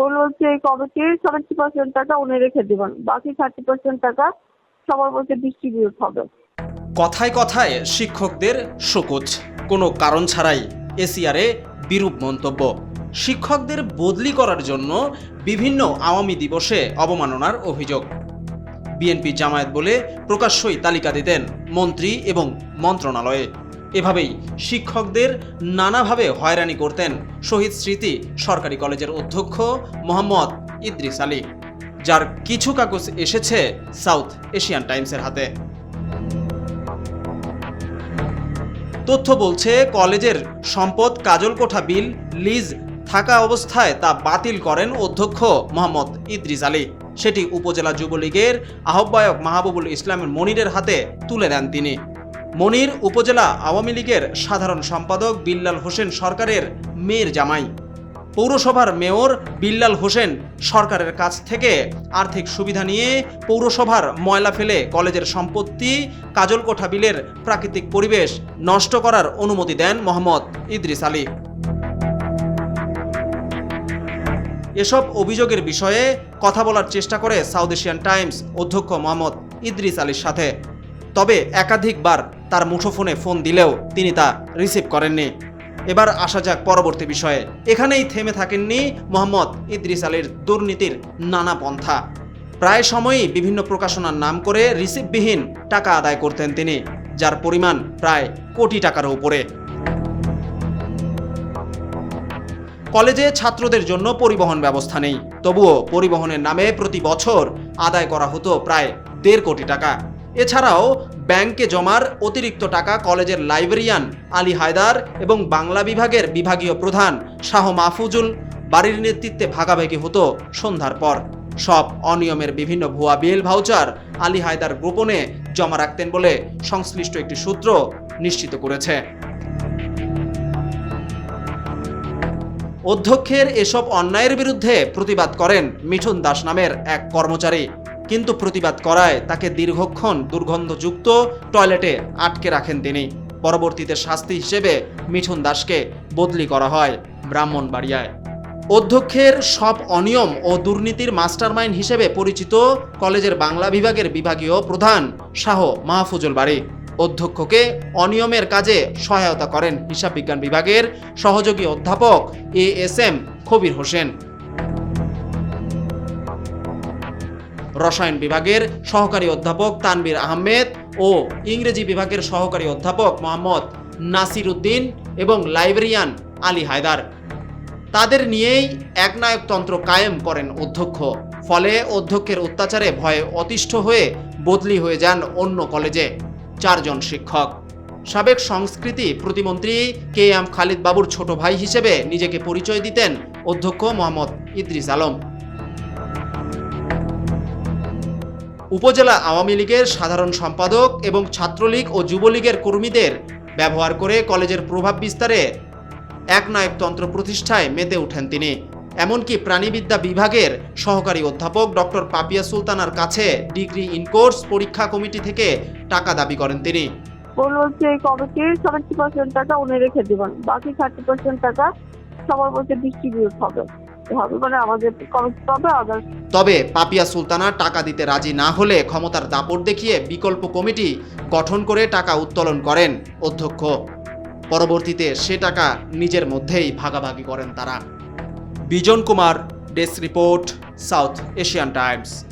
বলল যে এই কমিটির সেভেন্টি পার্সেন্ট টাকা উনি রেখে দেবেন? বাকি থার্টি পার্সেন্ট টাকা সবার মধ্যে ডিস্ট্রিবিউট হবে। কথায় কথায় শিক্ষকদের শোকজ। কোনো কারণ ছাড়াই এসিআরে বিরূপ মন্তব্য। শিক্ষকদের বদলি করার জন্য বিভিন্ন আওয়ামী দিবসে অবমাননার অভিযোগ। বিএনপি জামায়াত বলে প্রকাশ্যই তালিকা দিতেন মন্ত্রী এবং মন্ত্রণালয়ে। এভাবেই শিক্ষকদের নানাভাবে হয়রানি করতেন শহীদ স্মৃতি সরকারি কলেজের অধ্যক্ষ মোহাম্মদ ইদ্রিস আলী, যার কিছু কাগজ এসেছে সাউথ এশিয়ান টাইমসের হাতে। তথ্য বলছে, কলেজের সম্পদ কাজল কোঠা বিল লিজ থাকা অবস্থায় তা বাতিল করেন অধ্যক্ষ মোহাম্মদ ইদ্রিস আলী। সেটি উপজেলা যুবলীগের আহ্বায়ক মাহবুবুল ইসলামের মনিরের হাতে তুলে দেন তিনি। মনির উপজেলা আওয়ামী লীগের সাধারণ সম্পাদক বিল্লাল হোসেন সরকারের মেয়ের জামাই। পৌরসভার মেয়র বিল্লাল হোসেন সরকারের কাছ থেকে আর্থিক সুবিধা নিয়ে পৌরসভার ময়লা ফেলে কলেজের সম্পত্তি, কাজলকোঠা বিলের প্রাকৃতিক পরিবেশ নষ্ট করার অনুমতি দেন মোহাম্মদ ইদ্রিস আলী। এসব অভিযোগের বিষয়ে কথা বলার চেষ্টা করে সাউথ এশিয়ান টাইমস অধ্যক্ষ মোহাম্মদ ইদ্রিস আলীর সাথে। তবে একাধিকবার তার মুঠোফোনে ফোন দিলেও তিনি তা রিসিভ করেননি। এবার আসা যাক পরবর্তী বিষয়ে। এখানেই থেমে থাকেননি মোহাম্মদ ইদ্রিস আলীর দুর্নীতির নানা পন্থা। প্রায় সময়ই বিভিন্ন প্রকাশনার নাম করে রিসিভবিহীন টাকা আদায় করতেন তিনি, যার পরিমাণ প্রায় কোটি টাকার উপরে। কলেজে ছাত্রদের জন্য পরিবহন ব্যবস্থা নেই। তবুও পরিবহনের নামে প্রতি বছর আদায় করা হতো প্রায় দেড় কোটি টাকা। এছাড়াও ব্যাংকে জমার অতিরিক্ত টাকা কলেজের লাইব্রেরিয়ান আলী হায়দার এবং বাংলা বিভাগের বিভাগীয় প্রধান শাহ মাহফুজুল বাড়ির নেতৃত্বে ভাগাভাগি হতো সন্ধ্যার পর। সব অনিয়মের বিভিন্ন ভুয়া বিল ভাউচার আলী হায়দার গোপনে জমা রাখতেন বলে সংশ্লিষ্ট একটি সূত্র নিশ্চিত করেছে। অধ্যক্ষের এসব অন্যায়ের বিরুদ্ধে প্রতিবাদ করেন মিঠুন দাস নামের এক কর্মচারী। কিন্তু প্রতিবাদ করায় তাকে দীর্ঘক্ষণ দুর্গন্ধযুক্ত টয়লেটে আটকে রাখেন তিনি। পরবর্তীতে শাস্তি হিসেবে মিঠুন দাসকে বদলি করা হয় ব্রাহ্মণবাড়িয়ায়। অধ্যক্ষের সব অনিয়ম ও দুর্নীতির মাস্টারমাইন্ড হিসেবে পরিচিত কলেজের বাংলা বিভাগের বিভাগীয় প্রধান শাহ মাহফুজুল বাড়ি অধ্যক্ষকে অনিয়মের কাজে সহায়তা করেন হিসাব বিজ্ঞান বিভাগের সহযোগী অধ্যাপক A S M Khabir Hossain. রসায়ন বিভাগের সহকারী অধ্যাপক তানবীর আহমেদ ও ইংরেজি বিভাগের সহকারী অধ্যাপক মোহাম্মদ নাসির উদ্দিন এবং লাইব্রেরিয়ান আলী হায়দার। তাদের নিয়েই একনায়কতন্ত্র কায়েম করেন অধ্যক্ষ। ফলে অধ্যক্ষের অত্যাচারে ভয়ে অতিষ্ঠ হয়ে বদলি হয়ে যান অন্য কলেজে। চারজন শিক্ষক। সাবেক সংস্কৃতি প্রতিমন্ত্রী কে এম খালিদ বাবুর ছোট ভাই হিসেবে নিজেকে পরিচয় দিতেন অধ্যক্ষ মোহাম্মদ ইদ্রিস আলম। উপজেলা আওয়ামী লীগের সাধারণ সম্পাদক এবং ছাত্রলীগ ও যুবলীগের কর্মীদের ব্যবহার করে কলেজের প্রভাব বিস্তারে একনায়কতন্ত্র প্রতিষ্ঠায় মেতে ওঠেন তিনি। এমনকি প্রাণীবিদ্যা বিভাগের সহকারী অধ্যাপক ডক্টর পাপিয়া সুলতানার কাছে ডিগ্রি ইন কোর্স পরীক্ষা কমিটি থেকে টাকা দাবি করেন তিনি। সেভেন্টি টাকা উনি রেখে দেবেন। বাকি থার্টি পার্সেন্ট টাকা সবার মধ্যে ডিস্ট্রিবিউট হবে। হবে মানে আমাদের কমিটি হবে তবে পাপিয়া সুলতানা টাকা দিতে রাজি না হলে ক্ষমতার দাপট দেখিয়ে বিকল্প কমিটি গঠন করে টাকা উত্তোলন করেন অধ্যক্ষ। পরবর্তীতে সে টাকা নিজের মধ্যেই ভাগাভাগি করেন তারা। Bijon Kumar, desk report, South Asian Times.